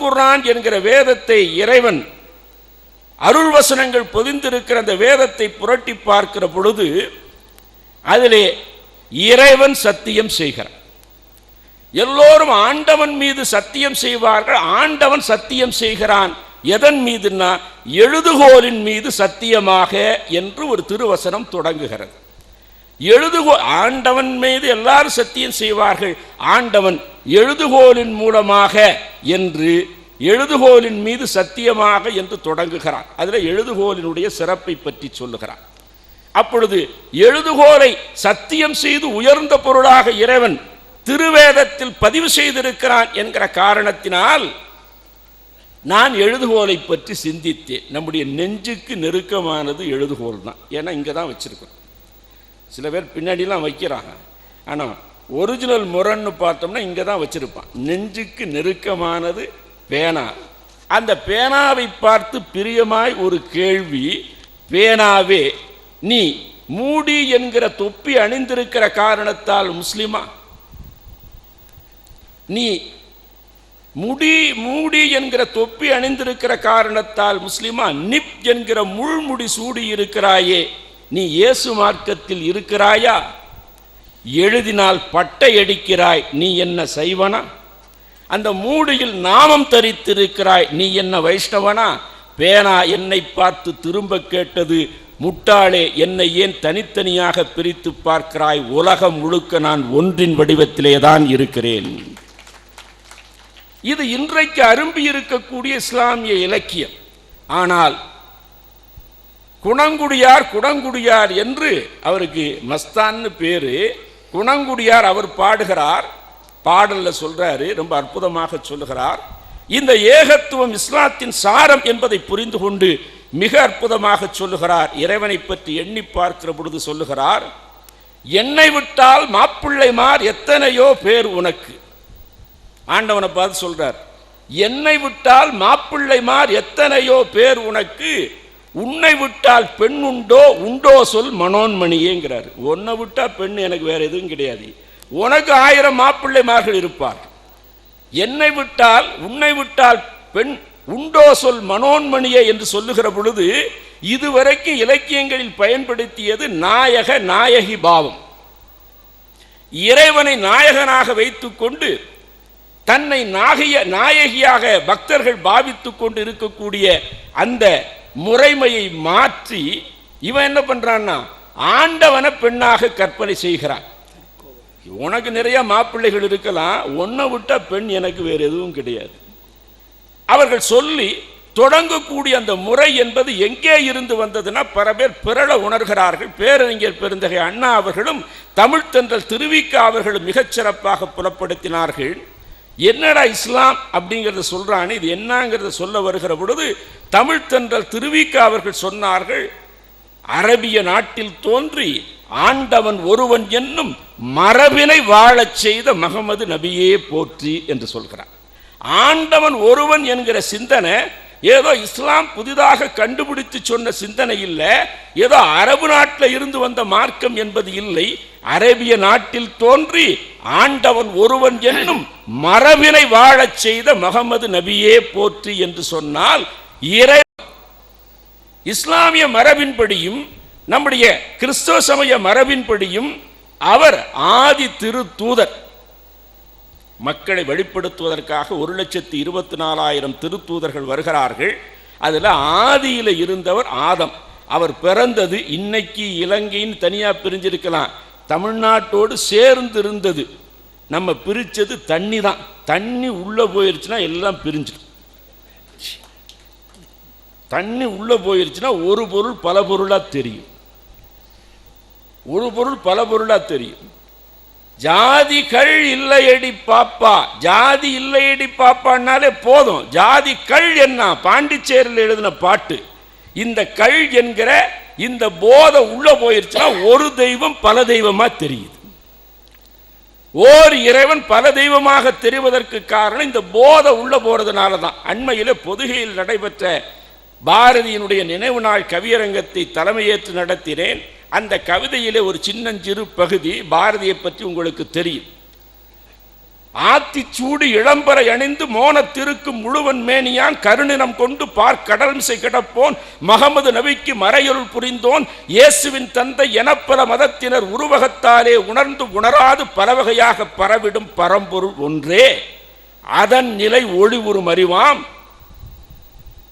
திருக்குர்ஆன் என்கிற வேதத்தை இறைவன் அருள் வசனங்கள் பொதிந்திருக்கிற அந்த வேதத்தை புரட்டி பார்க்கிற பொழுது அதிலே இறைவன் சத்தியம் செய்கிறான். எல்லோரும் ஆண்டவன் மீது சத்தியம் செய்வார்கள் ஆண்டவன் சத்தியம் செய்கிறான். எதன் மீதுன்னா எழுதுகோலின் மீது சத்தியமாக என்று ஒரு திருவசனம் தொடங்குகிறது. எழுதுகோ ஆண்டவன் மீது எல்லாரும் சத்தியம் செய்வார்கள். ஆண்டவன் எழுதுகோலின் மூலமாக என்று எழுதுகோலின் மீது சத்தியமாக என்று தொடங்குகிறான். அதில் எழுதுகோலினுடைய சிறப்பை பற்றி சொல்லுகிறான். அப்பொழுது எழுதுகோலை சத்தியம் செய்து உயர்ந்த பொருளாக இறைவன் திருவேதத்தில் பதிவு செய்திருக்கிறான் என்கிற காரணத்தினால் நான் எழுதுகோலை பற்றி சிந்தித்தேன். நம்முடைய நெஞ்சுக்கு நெருக்கமானது எழுதுகோல் தான். ஏன்னா இங்கே தான் வச்சிருக்கிறோம். சில பேர் பின்னாடிலாம் வைக்கிறாங்க. ஆனால் ஒரிஜினல் முரண்னு பார்த்தோம்னா இங்கே தான் வச்சிருப்பான். நெஞ்சுக்கு நெருக்கமானது பேனா. அந்த பேனாவை பார்த்து பிரியமாய் ஒரு கேள்வி பேனாவே நீ மூடி என்கிற தொப்பி அணிந்திருக்கிற காரணத்தால் முஸ்லிமா? நீ முடி மூடி என்கிற தொப்பி அணிந்திருக்கிற காரணத்தால் முஸ்லிமா? நிப் என்கிற முள்முடி சூடி இருக்கிறாயே நீ இயேசு மார்க்கத்தில் இருக்கிறாயா? எழுதினால் பட்டை அடிக்கிறாய் நீ என்ன செய்வனா அந்த மூடியில் நாமம் தரித்திருக்கிறாய் நீ என்ன வைஷ்ணவனா? பேனா என்னை பார்த்து திரும்ப கேட்டது முட்டாளே என்னை ஏன் தனித்தனியாக பிரித்து பார்க்கிறாய்? உலகம் முழுக்க நான் ஒன்றின் வடிவத்திலே தான் இருக்கிறேன். இது இன்றைக்கு அரும்பி இருக்கக்கூடிய இஸ்லாமிய இலக்கியம். ஆனால் குணங்குடியார் குணங்குடியார் என்று அவருக்கு மஸ்தான்னு பேர். குணங்குடியார் அவர் பாடுகிறார். பாடலில் சொல்கிறாரு ரொம்ப அற்புதமாக சொல்லுகிறார். இந்த ஏகத்துவம் இஸ்லாத்தின் சாரம் என்பதை புரிந்து கொண்டு மிக அற்புதமாக சொல்லுகிறார். இறைவனை பற்றி எண்ணி பார்க்கிற பொழுது சொல்லுகிறார் என்னை விட்டால் மாப்பிள்ளைமார் எத்தனையோ பேர் உனக்கு. ஆண்டவனை பார்த்து சொல்றார் என்னை விட்டால் மாப்பிள்ளைமார் எத்தனையோ பேர் உனக்கு. உன்னை விட்டால் பெண் உண்டோ உண்டோ சொல் மனோன்மணியேங்கிறார். உன்னை விட்டால் பெண் எனக்கு வேற எதுவும் கிடையாது. உனக்கு ஆயிரம் மாப்பிள்ளைமார்கள் இருப்பார். என்னை விட்டால் உன்னை விட்டால் பெண் உண்டோ சொல் மனோன்மணியே என்று சொல்லுகிற பொழுது இதுவரைக்கும் இலக்கியங்களில் பயன்படுத்தியது நாயக நாயகி பாவம். இறைவனை நாயகனாக வைத்துக்கொண்டு தன்னை நாகிய நாயகியாக பக்தர்கள் பாவித்துக் கொண்டு இருக்கக்கூடிய அந்த முறைமையை மாற்றி இவன் என்ன பண்றான்னா ஆண்டவனை பெண்ணாக கற்பனை செய்கிறான். உனக்கு நிறைய மாப்பிள்ளைகள் இருக்கலாம் ஒன்றை விட்டா பெண் எனக்கு வேறு எதுவும் கிடையாது. அவர்கள் சொல்லி தொடங்கக்கூடிய அந்த முறை என்பது எங்கே இருந்து வந்ததுன்னா பல பேர் பிறழ உணர்கிறார்கள். பேரறிஞர் பெருந்தகை அண்ணா அவர்களும் தமிழ்த்தன்றல் திருவிக்க அவர்களும் மிகச்சிறப்பாக புலப்படுத்தினார்கள். என்னடா இஸ்லாம் அப்படிங்கிறத சொல்றான்னு இது என்னங்கிறத சொல்ல வருகிற பொழுது தமிழ்த்தன்றல் திருவிக்க அவர்கள் சொன்னார்கள் அரபிய நாட்டில் தோன்றி ஆண்டவன் ஒருவன் என்னும் மரபினை வாழச் செய்த மகமது நபியே போற்றி என்று சொல்கிறார். ஆண்டவன் ஒருவன் என்கிற சிந்தனை ஏதோ இஸ்லாம் புதிதாக கண்டுபிடித்து சொன்ன சிந்தனை இல்லை ஏதோ அரபு நாட்டில் இருந்து வந்த மார்க்கம் என்பது இல்லை அரேபிய நாட்டில் தோன்றி ஆண்டவன் ஒருவன் என்னும் மரபினை வாழச் செய்த மகமது நபியே போற்றி என்று சொன்னால் இறை இஸ்லாமிய மரபின்படியும் நம்முடைய கிறிஸ்தவ சமய மரபின்படியும் அவர் ஆதி திரு தூதர். மக்களை வெளிப்படுத்துவதற்காக ஒரு லட்சத்தி இருபத்தி நாலாயிரம் திருத்தூதர்கள் வருகிறார்கள். அதில் ஆதியில் இருந்தவர் ஆதம். அவர் பிறந்தது இன்னைக்கு இலங்கைன்னு தனியாக பிரிஞ்சிருக்கலாம். தமிழ்நாட்டோடு சேர்ந்து இருந்தது நம்ம பிரித்தது தண்ணி தான் தண்ணி உள்ளே போயிருச்சுன்னா எல்லாம் பிரிஞ்சிடும். தண்ணி உள்ளே போயிருச்சுன்னா ஒரு பொருள் பல பொருளாக தெரியும். ஒரு பொருள் பல பொருளாக தெரியும். ஜாதிகள் இல்லையடி பாப்பா. ஜாதி இல்லையடி பாப்பான்னாலே போதும். ஜாதி கள் என்ன? பாண்டிச்சேரியில் எழுதின பாட்டு. இந்த கள் என்கிற இந்த போதை உள்ள போயிருச்சுன்னா ஒரு தெய்வம் பல தெய்வமா தெரியுது. ஓர் இறைவன் பல தெய்வமாக தெரிவதற்கு காரணம் இந்த போதை உள்ள போறதுனால தான் அண்மையில் பொதுகையில் நடைபெற்ற பாரதியினுடைய நினைவு நாள் கவியரங்கத்தை தலைமையேற்று நடத்தினேன். அந்த கவிதையிலே ஒரு சின்னஞ்சிறு பகுதி பாரதியை பற்றி உங்களுக்கு தெரியும். ஆத்திச்சூடி இளம்பரை அணிந்து மோனத்திருக்கும் முழுவன் மேனியான் கருணினம் கொண்டு பார் கிடப்போன். மகமது நபிக்கு மறையொருள் புரிந்தோன். இயேசுவின் தந்தை எனப்பல மதத்தினர் உருவகத்தாலே உணர்ந்து உணராது பலவகையாக பரவிடும் பரம்பொருள் ஒன்றே. அதன் நிலை ஒளி அறிவாம்.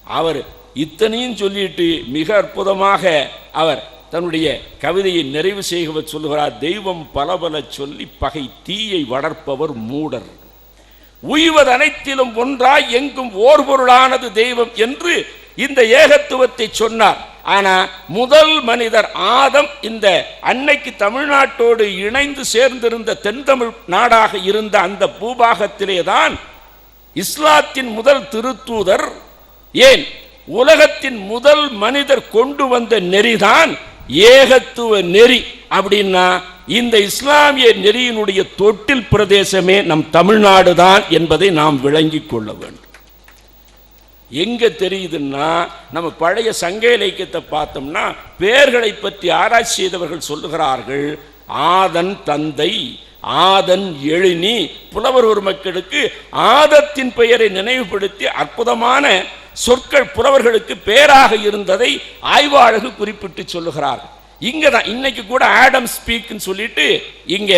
அவர் இத்தனையும் சொல்லிட்டு மிக அற்புதமாக அவர் தன்னுடைய கவிதையை நிறைவு செய்கவர் சொல்லுகிறார் தெய்வம் பல பல சொல்லி பகை தீயை வளர்ப்பவர் மூடர். உய்வது அனைத்திலும் ஒன்றாய் எங்கும் ஓர் பொருளானது தெய்வம் என்று இந்த ஏகத்துவத்தை சொன்னார். ஆனா முதல் மனிதர் ஆதம் இந்த அன்னைக்கு தமிழ்நாட்டோடு இணைந்து சேர்ந்திருந்த தென்தமிழ் நாடாக இருந்த அந்த பூபாகத்திலே தான் இஸ்லாத்தின் முதல் திருத்தூதர் ஏன் உலகத்தின் முதல் மனிதர் கொண்டு வந்த நெறிதான் ஏகத்துவ நெறி அப்படின்னா இந்த இஸ்லாமிய நெறியினுடைய தொட்டில் பிரதேசமே நம் தமிழ்நாடு தான் என்பதை நாம் விளங்கிக் கொள்ள வேண்டும். எங்க தெரியுதுன்னா நம்ம பழைய சங்க இலக்கியத்தை பார்த்தோம்னா பேர்களை பற்றி ஆராய்ச்சி செய்தவர்கள் சொல்லுகிறார்கள் ஆதன் தந்தை ஆதன் எழினி புலவர் ஒரு மக்களுக்கு ஆதத்தின் பெயரை நினைவுபடுத்தி அற்புதமான சொற்கள் புலவர்களுக்கு பேராக இருந்ததை ஆய்வாளர்கள் குறிப்பிட்டு சொல்லுகிறார்கள். இங்க தான் இன்னைக்கு கூட ஆடம் ஸ்பீக்னு சொல்லிட்டு இங்க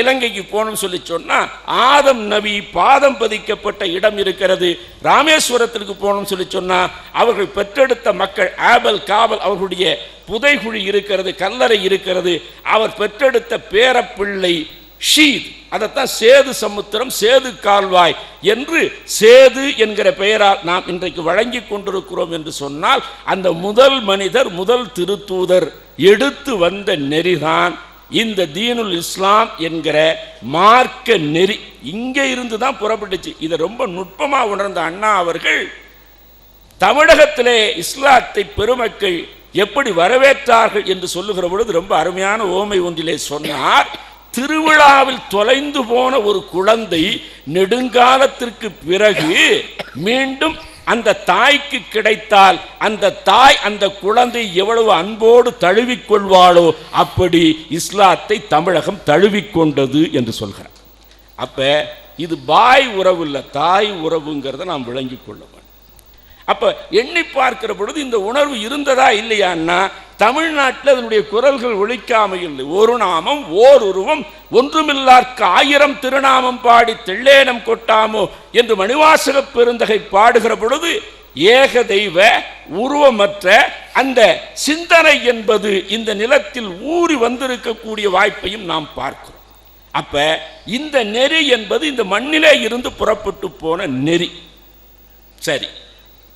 இலங்கைக்கு போகணும்னு சொல்லி சொன்னா ஆதம் நபி பாதம் பதிக்கப்பட்ட இடம் இருக்கிறது. ராமேஸ்வரத்திற்கு போகணும்னு சொல்லி சொன்னா அவர்கள் பெற்றெடுத்த மக்கள் ஆபல் காவல் அவர்களுடைய புதைகுழி இருக்கிறது கல்லறை இருக்கிறது. அவர் பெற்றெடுத்த பேரப்பிள்ளை ஷீத். அதைத்தான் சேது சமுத்திரம் சேது கால்வாய் என்று சேது என்கிற பெயரால் நாம் இன்றைக்கு வழங்கி கொண்டிருக்கிறோம் என்று சொன்னால் அந்த முதல் மனிதர் முதல் திருத்தூதர் எடுத்து வந்த நெறிதான் இந்த தீனுல் இஸ்லாம் என்கிற மார்க்க நெறி. இங்கே இருந்து தான் புறப்பட்டுச்சு. இதை ரொம்ப நுட்பமாக உணர்ந்த அண்ணா அவர்கள் தமிழகத்திலே இஸ்லாத்தை பெருமக்கள் எப்படி வரவேற்றார்கள் என்று சொல்லுகிற பொழுது ரொம்ப அருமையான ஓமை ஒன்றிலே சொன்னார். திருவிழாவில் தொலைந்து போன ஒரு குழந்தை நெடுங்காலத்திற்கு பிறகு மீண்டும் அந்த தாய்க்கு கிடைத்தால் அந்த தாய் அந்த குழந்தை எவ்வளவு அன்போடு தழுவிக்கொள்வாளோ அப்படி இஸ்லாத்தை தமிழகம் தழுவிக்கொண்டது என்று சொல்கிறார். அப்ப இது பாய் உறவு இல்லை தாய் உறவுங்கிறத நாம் விளங்கிக் கொள்ள வேண்டும். அப்போ எண்ணி பார்க்கிற பொழுது இந்த உணர்வு இருந்ததா இல்லையான்னா தமிழ்நாட்டில் அதனுடைய குரல்கள் ஒழிக்காமல் இல்லை ஒரு நாமம் ஓர் உருவம் ஒன்றுமில்லார்க்கு ஆயிரம் திருநாமம் பாடி தெள்ளேனம் கொட்டாமோ என்று மணிவாசக பெருந்தகை பாடுகிற பொழுது ஏக தெய்வ உருவமற்ற அந்த சிந்தனை என்பது இந்த நிலத்தில் ஊறி வந்திருக்கக்கூடிய வாய்ப்பையும் நாம் பார்க்கிறோம். அப்ப இந்த நெறி என்பது இந்த மண்ணிலே இருந்து புறப்பட்டு போன நெறி. சரி.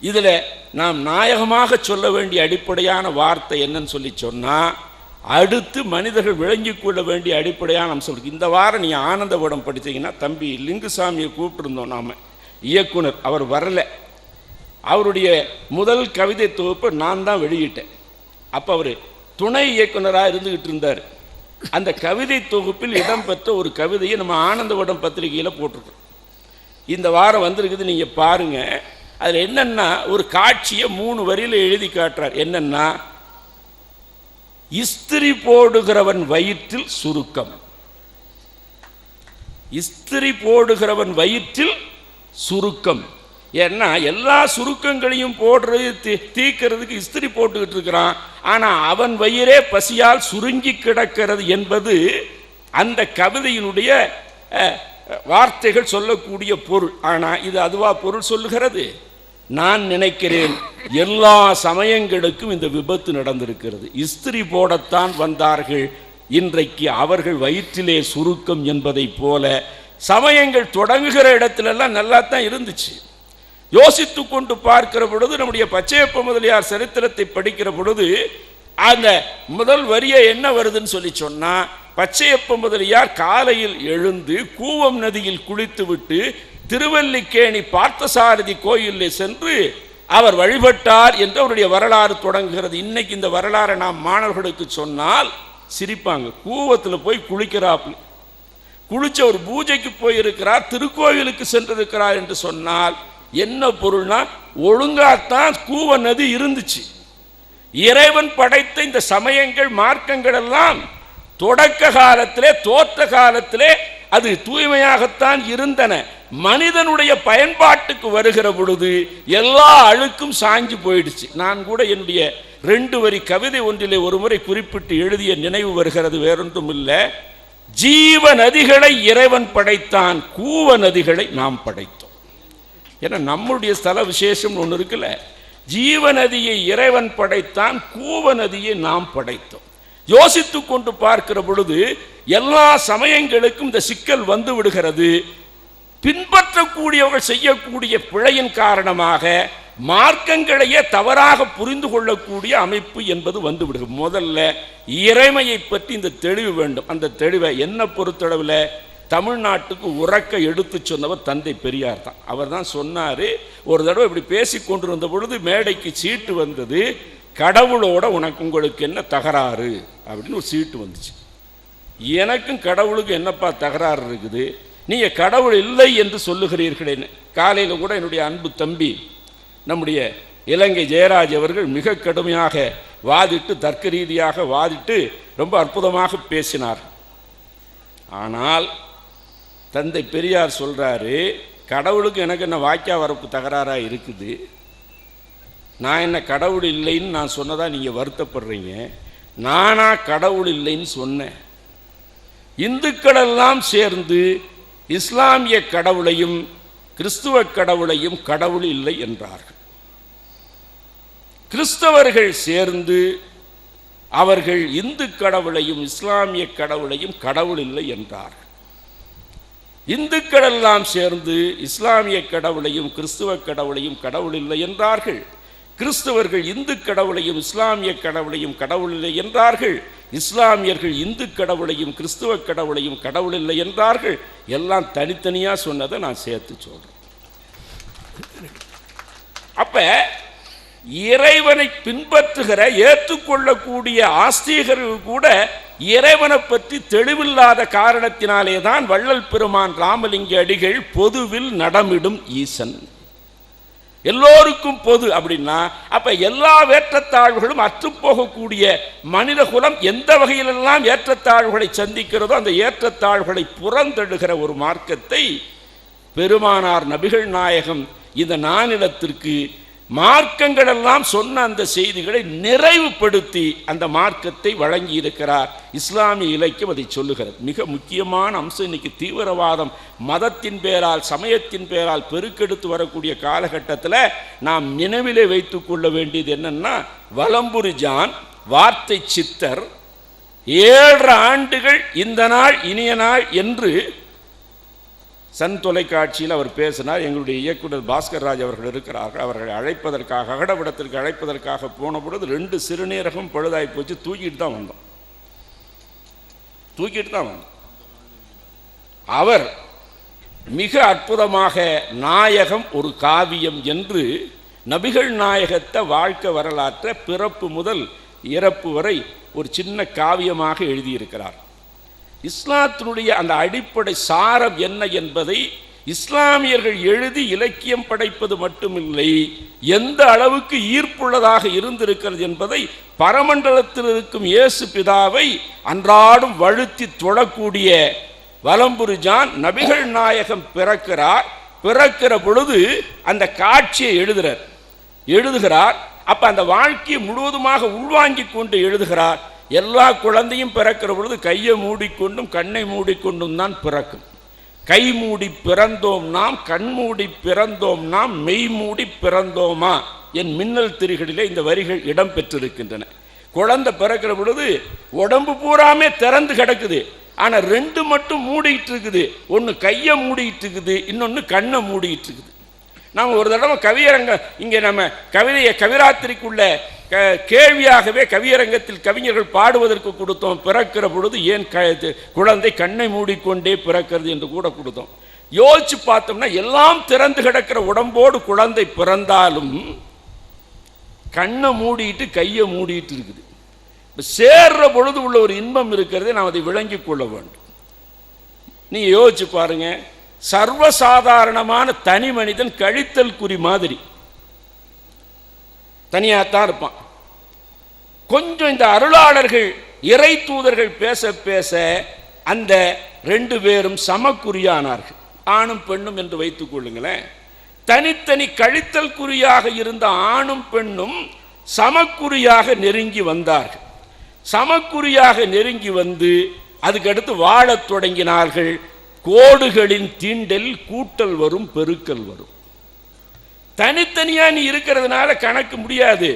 இதில் நாம் நாயகமாக சொல்ல வேண்டிய அடிப்படையான வார்த்தை என்னன்னு சொல்லி சொன்னால் அடுத்து மனிதர்கள் விளங்கிக் கொள்ள வேண்டிய அடிப்படையான அம்சம் இந்த வாரம் நீ ஆனந்தபடம் படித்தீங்கன்னா தம்பி லிங்குசாமியை கூப்பிட்டுருந்தோம் நாம். இயக்குனர் அவர் வரலை. அவருடைய முதல் கவிதை தொகுப்பை நான் தான் வெளியிட்டேன். அப்போ அவர் துணை இயக்குனராக இருந்துக்கிட்டு இருந்தார். அந்த கவிதை தொகுப்பில் இடம்பெற்ற ஒரு கவிதையை நம்ம ஆனந்தவடம் பத்திரிகையில் போட்டிருக்கோம். இந்த வாரம் வந்திருக்குது நீங்கள் பாருங்கள் அதில் என்னென்னா ஒரு காட்சியை மூணு வரியில் எழுதி காட்டுறார். என்னென்னா இஸ்திரி போடுகிறவன் வயிற்றில் சுருக்கம். இஸ்திரி போடுகிறவன் வயிற்றில் சுருக்கம். ஏன்னா எல்லா சுருக்கங்களையும் போடுறது தீ- தீக்கிறதுக்கு இஸ்திரி போட்டுக்கிட்டு இருக்கிறான். ஆனால் அவன் வயிறே பசியால் சுருங்கி கிடக்கிறது என்பது அந்த கவிதையினுடைய வார்த்தைகள் சொல்லக்கூடிய பொருள். ஆனால் இது அதுவா பொருள் சொல்லுகிறது? நான் நினைக்கிறேன் எல்லா சமயங்களுக்கும் இந்த விபத்து நடந்திருக்கிறது. இஸ்திரி போடத்தான் வந்தார்கள். இன்றைக்கு அவர்கள் வயிற்றிலே சுருக்கம் என்பதைப் போல சமயங்கள் தொடங்குகிற இடத்துலெல்லாம் நல்லா தான் இருந்துச்சு. யோசித்து கொண்டு பார்க்கிற பொழுது நம்முடைய பச்சையப்ப முதலியார் சரித்திரத்தை படிக்கிற பொழுது அந்த முதல் வரியை என்ன வருதுன்னு சொல்லி சொன்னால் பச்சையப்ப முதலியார் காலையில் எழுந்து கூவம் நதியில் குளித்துவிட்டு திருவல்லிக்கேணி பார்த்தசாரதி கோயிலில் சென்று அவர் வழிபட்டார் என்று அவருடைய வரலாறு தொடங்குகிறது. இன்னைக்கு இந்த வரலாறை நாம் மாணவர்களுக்கு சொன்னால் சிரிப்பாங்க. கூவத்தில் போய் குளிக்கிறாப்புல. குளிச்ச ஒரு பூஜைக்கு போயிருக்கிறார் திருக்கோவிலுக்கு சென்றிருக்கிறார் என்று சொன்னால் என்ன பொருள்னா ஒழுங்காத்தான் கூவ நதி இருந்துச்சு. இறைவன் படைத்த இந்த சமயங்கள் மார்க்கங்கள் எல்லாம் தொடக்க காலத்திலே தோற்ற காலத்திலே அது தூய்மையாகத்தான் இருந்தன. மனிதனுடைய பயன்பாட்டுக்கு வருகிற பொழுது எல்லா அழுக்கும் சாஞ்சு போயிடுச்சு. நான் கூட என்னுடைய ரெண்டு வரி கவிதை ஒன்றிலே ஒரு முறை குறிப்பிட்டு எழுதிய நினைவு வருகிறது வேறொன்றும் இல்லை ஜீவ நதிகளை இறைவன் படைத்தான் கூவ நதிகளை நாம் படைத்தோம். ஏன்னா நம்முடைய ஸ்தல விசேஷம் ஒன்று இருக்குல்ல. ஜீவ நதியை இறைவன் படைத்தான் கூவ நதியை நாம் படைத்தோம். யோசித்து கொண்டு பார்க்கிற பொழுது எல்லா சமயங்களுக்கும் இந்த சிக்கல் வந்து விடுகிறது. பின்பற்றக்கூடியவர்கள் செய்யக்கூடிய பிழையின் காரணமாக மார்க்கங்களையே தவறாக புரிந்து கொள்ளக்கூடிய அமைப்பு என்பது வந்து விடுகிறது. முதல்ல இறைமையை பற்றி இந்த தெளிவு வேண்டும். அந்த தெளிவை என்ன பொறுத்தளவில்? தமிழ்நாட்டுக்கு உறக்க எடுத்து சொன்னவர் தந்தை பெரியார் தான். அவர் தான் சொன்னார் ஒரு தடவை இப்படி பேசி கொண்டிருந்த பொழுது மேடைக்கு சீட்டு வந்தது கடவுளோட உனக்கு உங்களுக்கு என்ன தகராறு? அப்படின்னு ஒரு சீட்டு வந்துச்சு. எனக்கும் கடவுளுக்கு என்னப்பா தகராறு இருக்குது? நீங்கள் கடவுள் இல்லை என்று சொல்லுகிறீர்களேன்னு காலையில் கூட என்னுடைய அன்பு தம்பி நம்முடைய இலங்கை ஜெயராஜ் அவர்கள் மிக கடுமையாக வாதிட்டு தர்க்க ரீதியாக வாதிட்டு ரொம்ப அற்புதமாக பேசினார். ஆனால் தந்தை பெரியார் சொல்கிறாரு கடவுளுக்கு எனக்கு என்ன வாக்கியா வரப்பு தகராறாக இருக்குது? நான் என்ன கடவுள் இல்லைன்னு நான் சொன்னதாக நீங்கள் வருத்தப்படுறீங்க? நானா கடவுள் இல்லைன்னு சொன்னேன். இந்துக்களெல்லாம் சேர்ந்து இஸ்லாமிய கடவுளையும் கிறிஸ்துவ கடவுளையும் கடவுள் இல்லை என்றார்கள். கிறிஸ்தவர்கள் சேர்ந்து அவர்கள் இந்து கடவுளையும் இஸ்லாமிய கடவுளையும் கடவுள் இல்லை என்றார்கள். இந்துக்களெல்லாம் சேர்ந்து இஸ்லாமிய கடவுளையும் கிறிஸ்துவ கடவுளையும் கடவுள் இல்லை என்றார்கள். கிறிஸ்தவர்கள் இந்து கடவுளையும் இஸ்லாமிய கடவுளையும் கடவுள் இல்லை என்றார்கள். இஸ்லாமியர்கள் இந்து கடவுளையும் கிறிஸ்துவ கடவுளையும் கடவுள் இல்லை என்றார்கள். எல்லாம் தனித்தனியாக சொன்னதை நான் சேர்த்து சொல்கிறேன் அப்போ இறைவனை பின்பற்றுகிற ஏற்றுக்கொள்ளக்கூடிய ஆஸ்திகர்கள் கூட இறைவனை பற்றி தெளிவில்லாத காரணத்தினாலே தான் வள்ளல் பெருமான் ராமலிங்க அடிகள் பொதுவில் நடமிடும் ஈசன். எல்லோருக்கும் பொது அப்படின்னா அப்ப எல்லா ஏற்றத்தாழ்வுகளும் அற்றுப்போகக்கூடிய மனித குலம் எந்த வகையிலெல்லாம் ஏற்றத்தாழ்வுகளை சந்திக்கிறதோ அந்த ஏற்றத்தாழ்வுகளை புறந்தழுகிற ஒரு மார்க்கத்தை பெருமானார் நபிகள் நாயகம் இந்த நானிலத்திற்கு மார்க்கங்களெல்லாம் சொன்ன அந்த செய்திகளை நிறைவுபடுத்தி அந்த மார்க்கத்தை வழங்கி இருக்கிறார் இஸ்லாமிய இலக்கியம் அதை சொல்லுகிறது. மிக முக்கியமான அம்சம் இன்னைக்கு தீவிரவாதம். மதத்தின் பேரால் சமயத்தின் பேரால் பெருக்கெடுத்து வரக்கூடிய காலகட்டத்தில் நாம் நினைவிலே வைத்து கொள்ள வேண்டியது என்னன்னா வலம்புரி ஜான் வார்த்தை சித்தர் ஏழு ஆண்டுகள் இந்த நாள் இனிய நாள் என்று சன் தொலைக்காட்சியில் அவர் பேசினார் எங்களுடைய இயக்குனர் பாஸ்கர் ராஜ் அவர்கள் இருக்கிறார்கள் அவர்களை அழைப்பதற்காக அகடவிடத்திற்கு அழைப்பதற்காக போன பொழுது ரெண்டு சிறுநீரகம் பழுதாகி போச்சு தூக்கிட்டு தான் வந்தோம். தூக்கிட்டு தான் வந்தோம். அவர் மிக அற்புதமாக நாயகம் ஒரு காவியம் என்று நபிகள் நாயகத்தை வாழ்க்கை வரலாற்றை பிறப்பு முதல் இறப்பு வரை ஒரு சின்ன காவியமாக எழுதியிருக்கிறார். இஸ்லாத்தினுடைய அந்த அடிப்படை சாரம் என்ன என்பதை இஸ்லாமியர்கள் எழுதி இலக்கியம் படைப்பது மட்டுமில்லை. எந்த அளவுக்கு ஈர்ப்புள்ளதாக இருந்திருக்கிறது என்பதை பரமண்டலத்தில் இருக்கும் இயேசு பிதாவை அன்றாடும் வழுத்தி தொழக்கூடிய வலம்புரிஜான் நபிகள் நாயகம் பிறக்கிறார். பிறக்கிற பொழுது அந்த காட்சியை எழுதுகிறார் எழுதுகிறார். அப்போ அந்த வாழ்க்கையை முழுவதுமாக உள்வாங்கிக் கொண்டு எழுதுகிறார். எல்லா குழந்தையும் பிறக்கிற பொழுது கையை மூடிக்கொண்டும் கண்ணை மூடிக்கொண்டும் தான் பிறக்கும். கை மூடி பிறந்தோம் நாம் கண் மூடி பிறந்தோம் நாம் மெய் மூடி பிறந்தோமா? என் மின்னல் திரிகளிலே இந்த வரிகள் இடம் பெற்றிருக்கின்றன. குழந்தை பிறக்கிற பொழுது உடம்பு பூராமே திறந்து கிடக்குது. ஆனால் ரெண்டு மட்டும் மூடிட்டு இருக்குது. ஒன்று கையை மூடிட்டு இருக்குது இன்னொன்று கண்ணை மூடிட்டு இருக்குது. நாம் ஒரு தடவை கவியரங்க இங்கே நம்ம கவிதையை கவிராத்திரிக்குள்ள க கேள்வியாகவே கவியரங்கத்தில் கவிஞர்கள் பாடுவதற்கு கொடுத்தோம். பிறக்கிற பொழுது ஏன் க குழந்தை கண்ணை மூடிக்கொண்டே பிறக்கிறது என்று கூட கொடுத்தோம். யோசிச்சு பார்த்தோம்னா எல்லாம் திறந்து கிடக்கிற உடம்போடு குழந்தை பிறந்தாலும் கண்ணை மூடிட்டு கையை மூடிட்டு இருக்குது. சேர்ற பொழுது உள்ள ஒரு இன்பம் இருக்கிறதை நாம் அதை விளங்கி கொள்ள வேண்டும். நீங்க யோசிச்சு பாருங்க. சர்வசாதாரணமான தனி மனிதன் கழித்தல் குறி மாதிரி. தனியாகத்தான் இருப்பான். கொஞ்சம் இந்த அருளாளர்கள் இறை தூதர்கள் பேச பேச அந்த ரெண்டு பேரும் சமக்குறியானார்கள். ஆணும் பெண்ணும் என்று வைத்துக் கொள்ளுங்களேன். தனித்தனி கழித்தல் குறியாக இருந்த ஆணும் பெண்ணும் சமக்குறியாக நெருங்கி வந்தார்கள். சமக்குறியாக நெருங்கி வந்து அதுக்கடுத்து வாழத் தொடங்கினார்கள். கோடுகளின் தீண்டல் கூட்டல் வரும் பெருக்கல் வரும். தனித்தனியா நீ இருக்கிறதுனால கணக்கு முடியாது.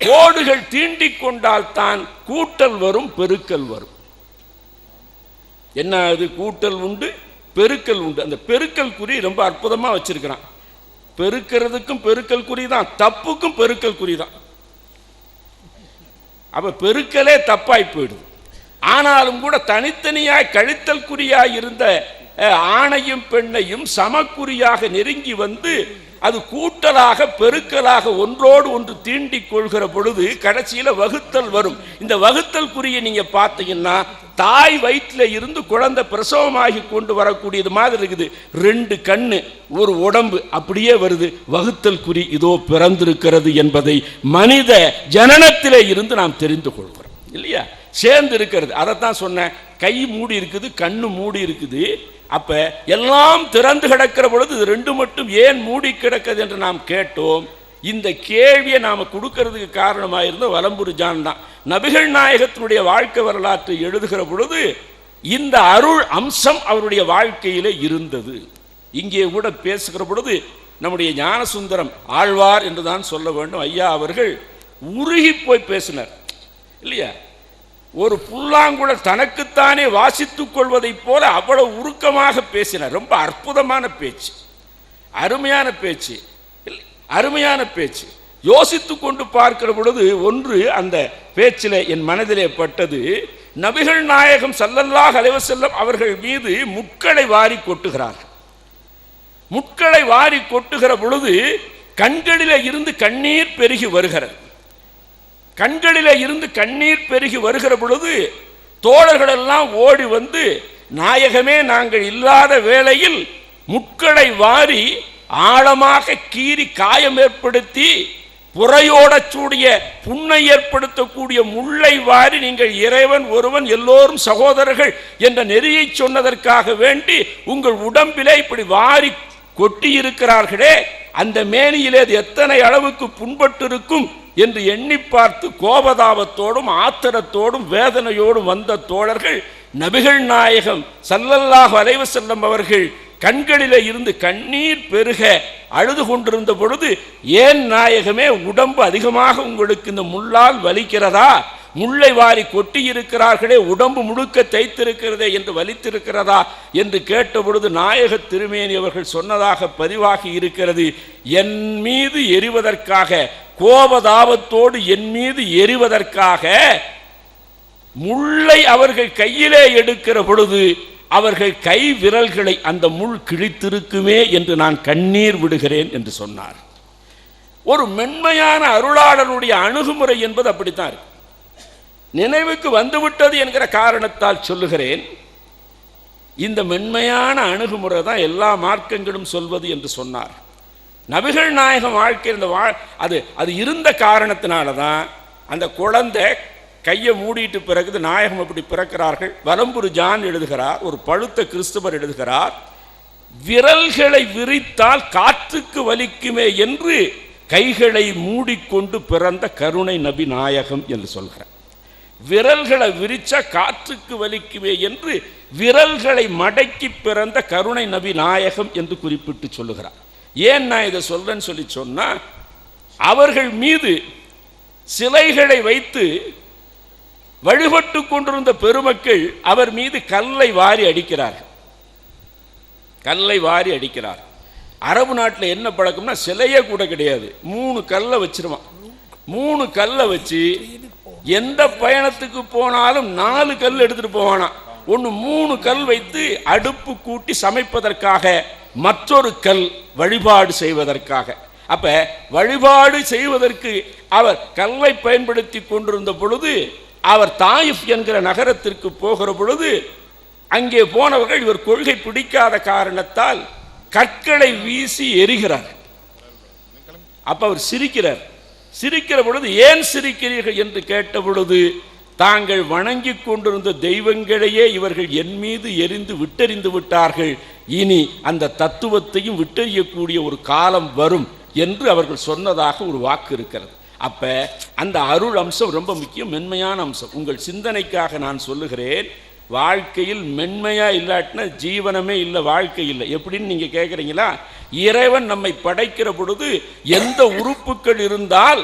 கோடுகள் தீண்டி கொண்டால் தான் கூட்டல் வரும் பெருக்கல் வரும். என்ன அது? கூட்டல் உண்டு பெருக்கல் உண்டு. அந்த பெருக்கல் குறி ரொம்ப அற்புதமா வச்சிருக்கிறான். பெருக்கிறதுக்கும் பெருக்கல் குறி தான் தப்புக்கும் பெருக்கல் குறி தான். அப்ப பெருக்கலே தப்பாய் போயிடுது. ஆனாலும் கூட தனித்தனியாய் கழித்தல் குறியாய் இருந்த ஆணையும் பெண்ணையும் சமக்குறியாக நெருங்கி வந்து அது கூட்டலாக பெருக்கலாக ஒன்றோடு ஒன்று தீண்டிக் கொள்கிற பொழுது கடைசியில் வகுத்தல் வரும். இந்த வகுத்தல் குறியை நீங்கள் பார்த்தீங்கன்னா தாய் வயிற்றில் இருந்து குழந்தை பிரசவமாகி கொண்டு வரக்கூடியது மாதிரி இருக்குது. ரெண்டு கண்ணு ஒரு உடம்பு அப்படியே வருது. வகுத்தல் குறி இதோ பிறந்திருக்கிறது என்பதை மனித ஜனனத்திலே இருந்து நாம் தெரிந்து கொள்கிறோம். இல்லையா? சேர்ந்து இருக்கிறது. அதைத்தான் சொன்னேன். கை மூடி இருக்குது கண்ணு மூடி இருக்குது. அப்ப எல்லாம் திறந்து கிடக்கிற பொழுது இது ரெண்டு மட்டும் ஏன் மூடி கிடக்குது என்று நாம் கேட்டோம். இந்த கேள்வியை நாம் கொடுக்கறதுக்கு காரணமாக இருந்த வலம்புரி ஜான் தான். நபிகள் நாயகத்தினுடைய வாழ்க்கை வரலாற்றை எழுதுகிற பொழுது இந்த அருள் அம்சம் அவருடைய வாழ்க்கையிலே இருந்தது. இங்கே கூட பேசுகிற பொழுது நம்முடைய ஞானசுந்தரம் ஆழ்வார் என்று தான் சொல்ல வேண்டும். ஐயா அவர்கள் உருகி போய் பேசினார். இல்லையா? ஒரு புல்லாங்குழல் தனக்குத்தானே வாசித்துக் கொள்வதைப் போல அவ்வளவு உருக்கமாக பேசினார். ரொம்ப அற்புதமான பேச்சு. அருமையான பேச்சு. அருமையான பேச்சு. யோசித்து கொண்டு பார்க்கிற பொழுது ஒன்று அந்த பேச்சில் என் மனதிலே பட்டது. நபிகள் நாயகம் சல்லல்லாஹ் அலைவசல்லம் அவர்கள் மீது முட்களை வாரி கொட்டுகிறார்கள். முட்களை வாரி கொட்டுகிற பொழுது கண்களில் இருந்து கண்ணீர் பெருகி வருகிறது. கண்களிலே இருந்து கண்ணீர் பெருகி வருகிற பொழுது தோழர்கள் எல்லாம் ஓடி வந்து நாயகமே நாங்கள் இல்லாத வேளையில் முட்களை வாரி ஆழமாக கீறி காயம் ஏற்படுத்தி புறையோடச் சூடிய புண்ணை ஏற்படுத்தக்கூடிய முள்ளை வாரி நீங்கள் இறைவன் ஒருவன் எல்லோரும் சகோதரர்கள் என்ற நெறியை சொன்னதற்காக வேண்டி உங்கள் உடம்பிலே இப்படி வாரி கொட்டி இருக்கிறார்களே அந்த மேனியிலே அது எத்தனை அளவுக்கு புண்பட்டிருக்கும் என்று எண்ணி பார்த்து கோபதாபத்தோடும் ஆத்திரத்தோடும் வேதனையோடும் வந்த தோழர்கள் நபிகள் நாயகம் சல்லல்லாக அலைஹி செல்லும் அவர்கள் கண்களிலே இருந்து கண்ணீர் பெருக அழுது கொண்டிருந்த பொழுது ஏன் நாயகமே உடம்பு அதிகமாக உங்களுக்கு இந்த முள்ளால் வலிக்கிறதா? முல்லை வாரி கொட்டி இருக்கிறார்களே உடம்பு முழுக்க தைத்திருக்கிறதே என்று வலித்திருக்கிறதா என்று கேட்டபொழுது நாயக திருமேனி அவர்கள் சொன்னதாக பதிவாகி இருக்கிறது. என் மீது எரிவதற்காக கோபதாபத்தோடு என் மீது எரிவதற்காக முள்ளை அவர்கள் கையிலே எடுக்கிற பொழுது அவர்கள் கை விரல்களை அந்த முள் கிழித்திருக்குமே என்று நான் கண்ணீர் விடுகிறேன் என்று சொன்னார். ஒரு மென்மையான அருளாளனுடைய அணுகுமுறை என்பது அப்படித்தான் இருக்கு. நினைவுக்கு வந்துவிட்டது என்கிற காரணத்தால் சொல்லுகிறேன் இந்த மென்மையான அணுகுமுறை தான் எல்லா மார்க்கங்களும் சொல்வது என்று சொன்னார். நபிகள் நாயகம் வாழ்க்கை இந்த வா அது அது இருந்த காரணத்தினால தான் அந்த குழந்தை கையை மூடிட்டு பிறகுது நாயகம் அப்படி பிறக்கிறார்கள். வலம்புரு ஜான் எழுதுகிறார் ஒரு பழுத்த கிறிஸ்துவர் எழுதுகிறார் விரல்களை விரித்தால் காற்றுக்கு வலிக்குமே என்று கைகளை மூடிக்கொண்டு பிறந்த கருணை நபி நாயகம் என்று சொல்கிறார். விரல்களை விரிச்சா காற்றுக்கு வலிக்குமே என்று விரல்களை மடக்கி பிறந்த கருணை நபி நாயகம் என்று குறிப்பிட்டு சொல்லுகிறார். ஏன் நான் இதை சொல்றேன்னு சொல்லி சொன்னா அவர்கள் மீது சிலைகளை வைத்து வழிபட்டு கொண்டிருந்த பெருமக்கள் அவர் மீது கல்லை வாரி அடிக்கிறார்கள். கல்லை வாரி அடிக்கிறார் அரபு நாட்டில் என்ன பழக்கம்னா சிலையே கூட கிடையாது. மூணு கல்லை வச்சிருவான். மூணு கல்லை வச்சு எந்த பயணத்துக்கு போனாலும் நாலு கல் எடுத்துட்டு போவானா. ஒன்று மூணு கல் வைத்து அடுப்பு கூட்டி சமைப்பதற்காக மற்றொரு கல் வழிபாடு செய்வதற்காக. அப்ப வழிபாடு செய்வதற்கு அவர் கல்லை பயன்படுத்தி கொண்டிருந்த பொழுது அவர் தாயிஃப் என்கிற நகரத்திற்கு போகிற பொழுது அங்கே போனவர்கள் இவர் கொள்கை பிடிக்காத காரணத்தால் கற்களை வீசி எரிகிறார். அப்ப அவர் சிரிக்கிறார். சிரிக்கிற பொழுது ஏன் சிரிக்கிறீர்கள் என்று கேட்ட பொழுது தாங்கள் வணங்கிக் கொண்டிருந்த தெய்வங்களையே இவர்கள் என் மீது எரிந்து விட்டெறிந்து விட்டார்கள். இனி அந்த தத்துவத்தையும் விட்டெறியக்கூடிய ஒரு காலம் வரும் என்று அவர்கள் சொன்னதாக ஒரு வாக்கு இருக்கிறது. அப்ப அந்த அருள் அம்சம் ரொம்ப முக்கியம் மென்மையான அம்சம். உங்கள் சிந்தனைக்காக நான் சொல்லுகிறேன் வாழ்க்கையில் மென்மையா இல்லாட்டினா ஜீவனமே இல்லை வாழ்க்கை இல்லை. எப்படின்னு நீங்க கேட்குறீங்களா இறைவன் நம்மை படைக்கிற பொழுது எந்த உறுப்புகள் இருந்தால்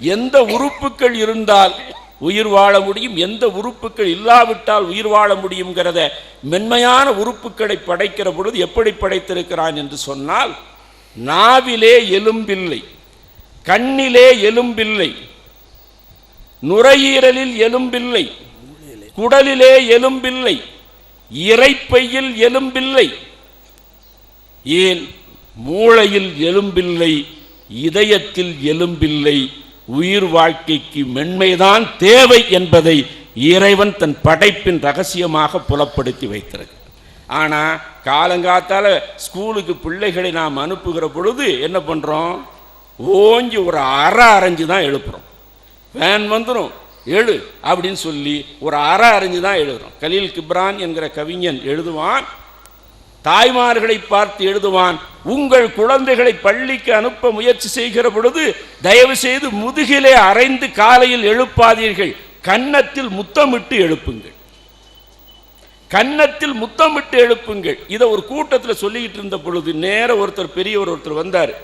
எந்த உறுப்புகள் இருந்தால் உயிர் வாழ முடியும் எந்த உறுப்புகள் இல்லாவிட்டால் உயிர் வாழ முடியுங்கிறத மென்மையான உறுப்புகளை படைக்கிற பொழுது எப்படி படைத்திருக்கிறான் என்று சொன்னால் நாவிலே எலும்பில்லை கண்ணிலே எலும்பில்லை நுரையீரலில் எலும்பில்லை குடலிலே எலும்பில்லை இறைப்பையில் எலும்பில்லை ஏன் மூளையில் எலும்பில்லை இதயத்தில் எலும்பில்லை உயிர் வாழ்க்கைக்கு மென்மைதான் தேவை என்பதை இறைவன் தன் படைப்பின் ரகசியமாக புலப்படுத்தி வைத்திருக்கு ஆனால் காலங்காத்தால் ஸ்கூலுக்கு பிள்ளைகளை நாம் அனுப்புகிற பொழுது என்ன பண்ணுறோம் ஓஞ்சி ஒரு அற அரைஞ்சு தான் எழுப்புறோம். வேன் வந்துடும் எழு அப்படின்னு சொல்லி ஒரு அற அறிஞ்சு தான் எழுதுறோம். கலீல் கிப்ரான் என்கிற கவிஞன் எழுதுவான் தாய்மார்களை பார்த்து எழுதுவான் உங்கள் குழந்தைகளை பள்ளிக்கு அனுப்ப முயற்சி செய்கிற பொழுது தயவு செய்து முதுகிலே அரைந்து காலையில் எழுப்பாதீர்கள். கன்னத்தில் முத்தமிட்டு எழுப்புங்கள். கன்னத்தில் முத்தமிட்டு எழுப்புங்கள். இதை ஒரு கூட்டத்தில் சொல்லிக்கிட்டு இருந்த பொழுது நேர ஒருத்தர் பெரியவர் ஒருத்தர் வந்தார்.